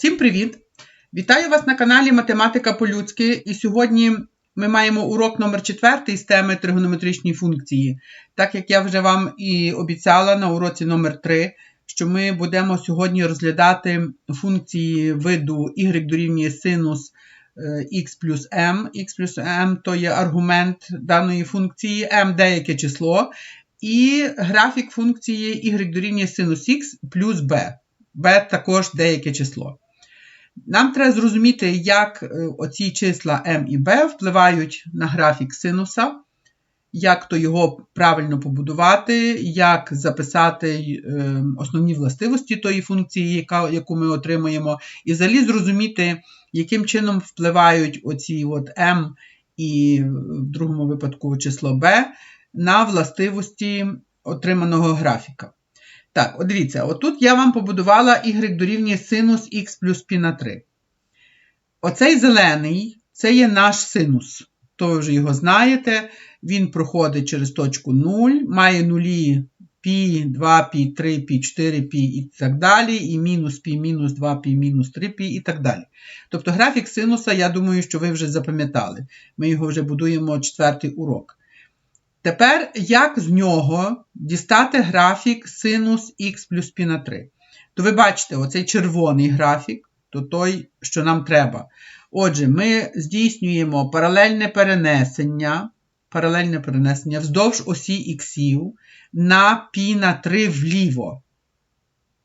Всім привіт! Вітаю вас на каналі Математика по-людськи. І сьогодні ми маємо урок номер 4 з теми тригонометричні функції. Так як я вже вам і обіцяла на уроці номер 3 що ми будемо сьогодні розглядати функції виду y дорівнює синус x плюс m. x плюс m то є аргумент даної функції, m деяке число. І графік функції y дорівнює синус x плюс b. b також деяке число. Нам треба зрозуміти, як е, оці числа m і b впливають на графік синуса, як то його правильно побудувати, як записати е, основні властивості тої функції, яку ми отримуємо, і взагалі зрозуміти, яким чином впливають оці от m і в другому випадку число b на властивості отриманого графіка. Так, от дивіться, отут я вам побудувала y дорівнює синус х плюс пі на 3. Оцей зелений це є наш синус. То ви вже його знаєте, він проходить через точку 0, має нулі пі, 2 пі, 3 пі, 4 пі і так далі, і мінус пі, мінус 2 пі, мінус 3 пі і так далі. Тобто графік синуса, я думаю, що ви вже запам'ятали. Ми його вже будуємо четвертий урок. Тепер як з нього дістати графік синус х плюс пі на 3. То ви бачите, оцей червоний графік, то той, що нам треба. Отже, ми здійснюємо паралельне перенесення паралельне перенесення вздовж осі іксів на пі на 3 вліво.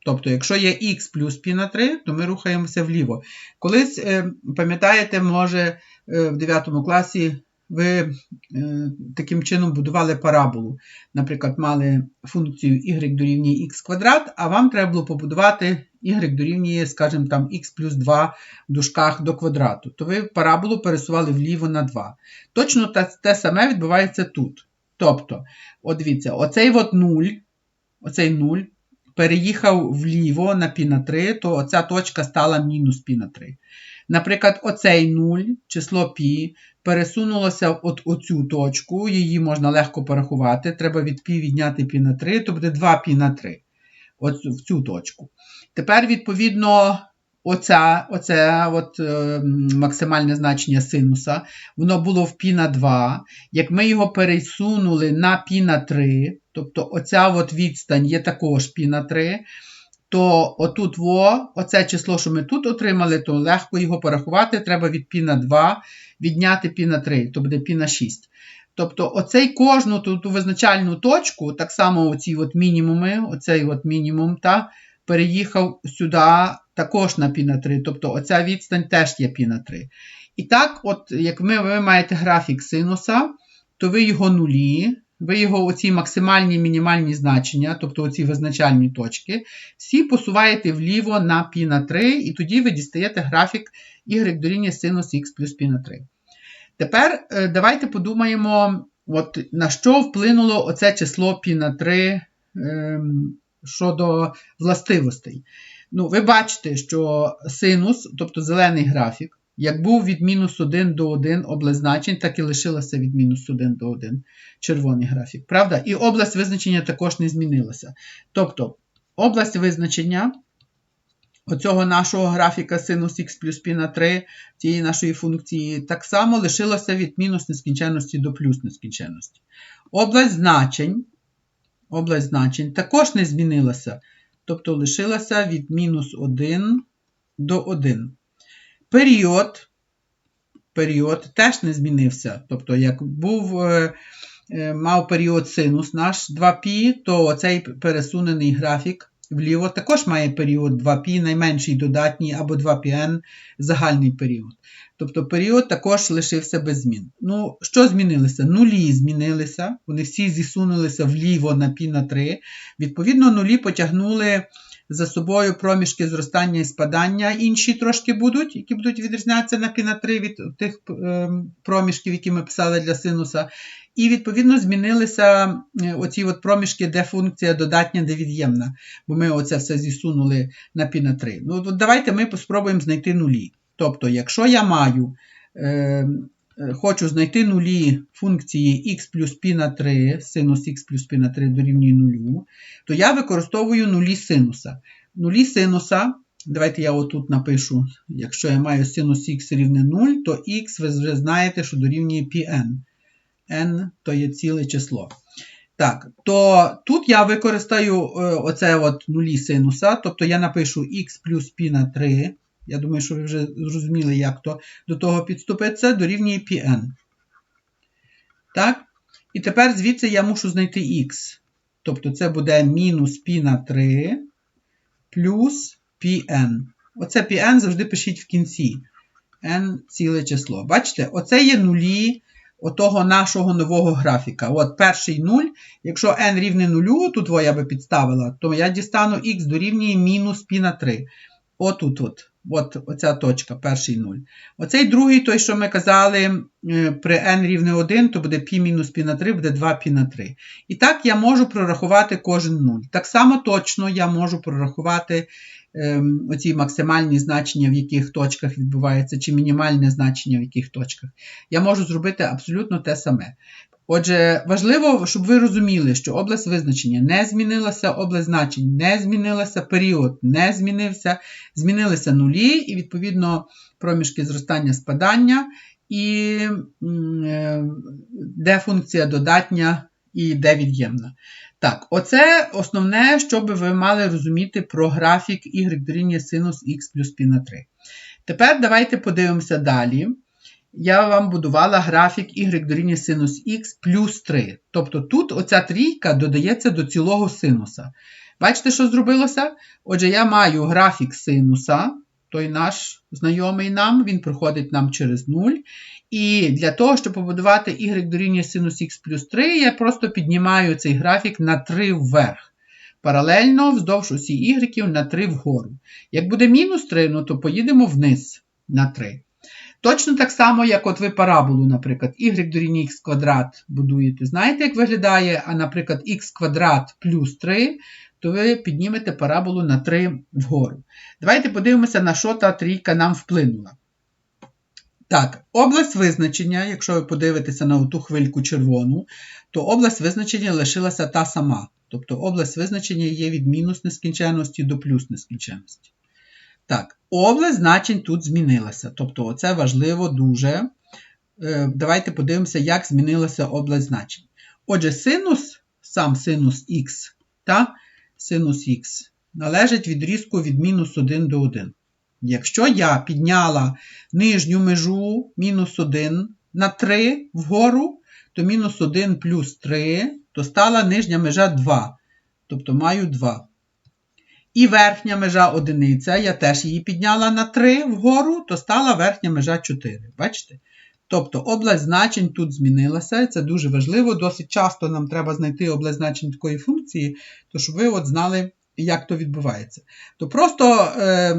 Тобто, якщо є х плюс пі на 3, то ми рухаємося вліво. Колись, е, пам'ятаєте, може е, в 9 класі ви е, таким чином будували параболу. Наприклад, мали функцію y дорівнює х квадрат, а вам треба було побудувати y дорівнює, скажімо, там х плюс 2 в дужках до квадрату, то ви параболу пересували вліво на 2. Точно те, те саме відбувається тут. Тобто, от дивіться, оцей от 0, оцей 0 переїхав вліво на пі на 3, то оця точка стала мінус пі на 3. Наприклад, оцей 0, число пі, пересунулося от оцю точку, її можна легко порахувати. Треба від пі відняти пі на 3, то буде 2 пі на 3. От в цю точку. Тепер, відповідно, оця, оце от, е, максимальне значення синуса, воно було в пі на 2. Як ми його пересунули на пі на 3, тобто оця от відстань є також пі на 3 то отут во, оце число, що ми тут отримали, то легко його порахувати. Треба від π на 2 відняти π на 3, то буде π на 6. Тобто, оцей кожну ту, ту визначальну точку, так само оці от мінімуми, оцей от мінімум, та, переїхав сюди також на π на 3. Тобто оця відстань теж є π на 3. І так, от, як ви, ви маєте графік синуса, то ви його нулі, Ви його оці максимальні мінімальні значення, тобто оці визначальні точки, всі посуваєте вліво на π на 3, і тоді ви дістаєте графік y дорівнює синус х плюс пі на 3. Тепер е, давайте подумаємо, от, на що вплинуло оце число пі на 3 ем, щодо властивостей. Ну, Ви бачите, що синус, тобто зелений графік, як був від мінус 1 до 1 область значень, так і лишилося від мінус 1 до 1 червоний графік. Правда? І область визначення також не змінилася. Тобто, область визначення оцього нашого графіка синус х плюс π на 3 цієї нашої функції, так само лишилося від мінус нескінченності до плюс нескінченності. Область значень область значень також не змінилася, тобто лишилася від мінус 1 до 1. Період період теж не змінився. Тобто, як був, е, е, мав період синус наш 2π, то цей пересунений графік вліво також має період 2π, найменший додатній або 2πn загальний період. Тобто період також лишився без змін. Ну, що змінилося? Нулі змінилися, вони всі зісунулися вліво на π на 3. Відповідно, нулі потягнули за собою проміжки зростання і спадання. Інші трошки будуть, які будуть відрізнятися на 3 від тих ем, проміжків, які ми писали для синуса. І, відповідно, змінилися е, оці от проміжки, де функція додатня, де від'ємна. Бо ми оце все зісунули на на 3. Ну, от Давайте ми спробуємо знайти нулі. Тобто, якщо я маю, е, е, хочу знайти нулі функції х плюс π на 3, синус х плюс π на 3 дорівнює нулю, то я використовую нулі синуса. Нулі синуса Давайте я отут напишу, якщо я маю синус х рівне 0, то х ви вже знаєте, що дорівнює πn. n то є ціле число. Так, то тут я використаю е, оце от нулі синуса, тобто я напишу х плюс π на 3. Я думаю, що ви вже зрозуміли, як то до того підступиться. Це дорівнює Pn. Так? І тепер звідси я мушу знайти x. Тобто це буде мінус π на 3 плюс Pn. Оце Pn завжди пишіть в кінці. N ціле число. Бачите? Оце є нулі отого нашого нового графіка. От перший нуль. Якщо n рівне нулю, тут я би підставила, то я дістану x дорівнює мінус π на 3. Отут-от. от. От оця точка, перший 0. Оцей другий, той, що ми казали, е, при n рівне 1, то буде π мінус π на 3, буде 2π на 3. І так я можу прорахувати кожен 0. Так само точно я можу прорахувати ем, оці максимальні значення, в яких точках відбувається, чи мінімальне значення, в яких точках. Я можу зробити абсолютно те саме. Отже, важливо, щоб ви розуміли, що область визначення не змінилася, область значень не змінилася, період не змінився, змінилися нулі, і, відповідно, проміжки зростання спадання, і е, де функція додатня і де від'ємна. Так, оце основне, що би ви мали розуміти про графік y дорівнює синус х плюс π на 3. Тепер давайте подивимося далі я вам будувала графік y дорівнює синус х плюс 3. Тобто тут оця трійка додається до цілого синуса. Бачите, що зробилося? Отже, я маю графік синуса, той наш знайомий нам, він проходить нам через 0. І для того, щоб побудувати y дорівнює синус х плюс 3, я просто піднімаю цей графік на 3 вверх. Паралельно вздовж усі y на 3 вгору. Як буде мінус 3, ну то поїдемо вниз на 3. Точно так само, як от ви параболу, наприклад, y дорівнює х квадрат будуєте. Знаєте, як виглядає, а, наприклад, х квадрат плюс 3, то ви піднімете параболу на 3 вгору. Давайте подивимося, на що та трійка нам вплинула. Так, область визначення, якщо ви подивитеся на ту хвильку червону, то область визначення лишилася та сама. Тобто область визначення є від мінус нескінченності до плюс нескінченності. Так, область значень тут змінилася. Тобто, це важливо дуже. Е, давайте подивимося, як змінилася область значень. Отже, синус, сам синус х, та, синус х належить відрізку від мінус 1 до 1. Якщо я підняла нижню межу мінус 1 на 3 вгору, то мінус 1 плюс 3, то стала нижня межа 2. Тобто маю 2. І верхня межа одиниця, я теж її підняла на 3 вгору, то стала верхня межа 4. Бачите? Тобто область значень тут змінилася, це дуже важливо. Досить часто нам треба знайти область значень такої функції, то щоб ви от знали, як то відбувається. То просто е,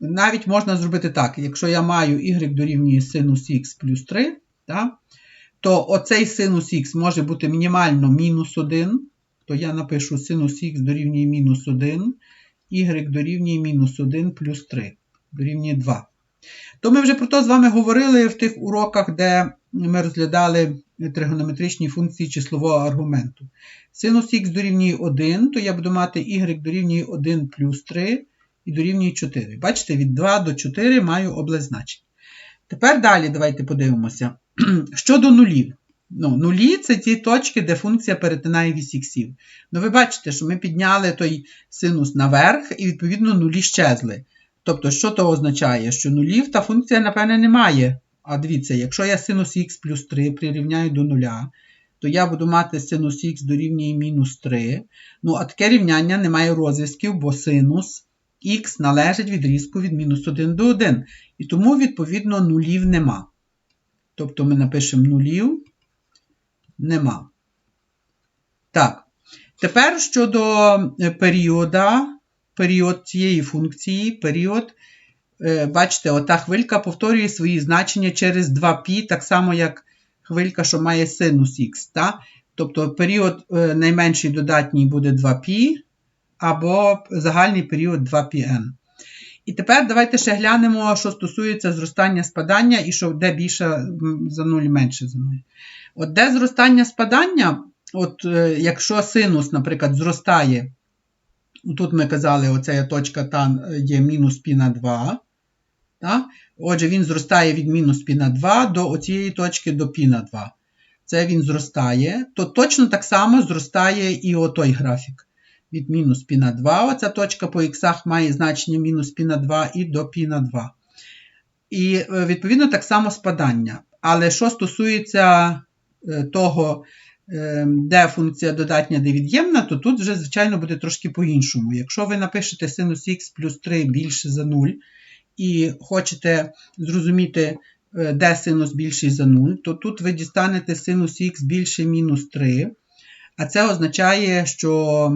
навіть можна зробити так: якщо я маю y дорівнює синус х плюс 3, так, то оцей синус х може бути мінімально мінус 1, то я напишу синус х дорівнює мінус 1 y дорівнює мінус 1 плюс 3 дорівнює 2. То ми вже про то з вами говорили в тих уроках, де ми розглядали тригонометричні функції числового аргументу. Синус х дорівнює 1, то я буду мати y дорівнює 1 плюс 3 і дорівнює 4. Бачите, від 2 до 4 маю область значень. Тепер далі давайте подивимося. Щодо нулів. Ну, Нулі це ті точки, де функція перетинає вісь іксів. Ну, ви бачите, що ми підняли той синус наверх, і, відповідно, нулі щезли. Тобто, що то означає? Що нулів та функція, напевне, немає. А дивіться, якщо я синус х плюс 3 прирівняю до нуля, то я буду мати синус х дорівнює мінус 3. Ну, а таке рівняння не має розв'язків, бо синус х належить відрізку від мінус 1 до 1. І тому, відповідно, нулів нема. Тобто ми напишемо нулів нема. Так, тепер щодо е, періода, період цієї функції, період, е, бачите, ота хвилька повторює свої значення через 2π, так само, як хвилька, що має синус х. Так? Тобто період е, найменший додатній буде 2π, або загальний період 2πn. І тепер давайте ще глянемо, що стосується зростання спадання і що де більше за 0 менше за 0. От де зростання спадання, от е, якщо синус, наприклад, зростає, тут ми казали, оця точка тан є мінус пі на 2. Так? Отже, він зростає від мінус пі на 2 до оцієї точки до пі на 2. Це він зростає, то точно так само зростає і отой графік. Від мінус пі на 2. Оця точка по іксах має значення мінус пі на 2 і до пі на 2. І, е, відповідно, так само спадання. Але що стосується того, е, де функція додатня, де від'ємна, то тут вже, звичайно, буде трошки по-іншому. Якщо ви напишете синус х плюс 3 більше за 0, і хочете зрозуміти, де синус більший за 0, то тут ви дістанете синус х більше мінус 3. А це означає, що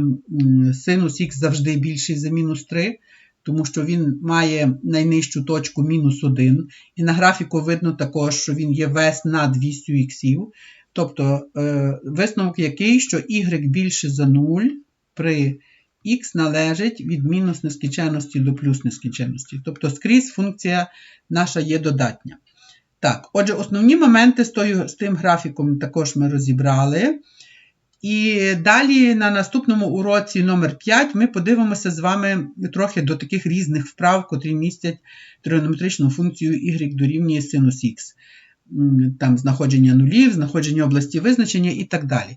синус х завжди більший за мінус 3 тому що він має найнижчу точку мінус 1. І на графіку видно також, що він є весь над вістю іксів. Тобто е, висновок який, що y більше за 0 при х належить від мінус нескінченності до плюс нескінченності. Тобто скрізь функція наша є додатня. Так, отже, основні моменти з, тою, з тим графіком також ми розібрали. І далі на наступному уроці номер 5 ми подивимося з вами трохи до таких різних вправ, котрі містять тригонометричну функцію y дорівнює синус х. Там знаходження нулів, знаходження області визначення і так далі.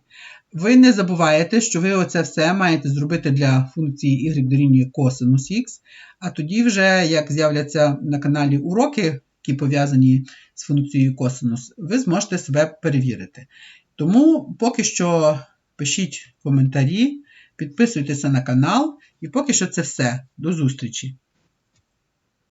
Ви не забуваєте, що ви оце все маєте зробити для функції y дорівнює косинус х, а тоді вже, як з'являться на каналі уроки, які пов'язані з функцією косинус, ви зможете себе перевірити. Тому поки що пишіть коментарі, підписуйтеся на канал. І поки що це все. До зустрічі!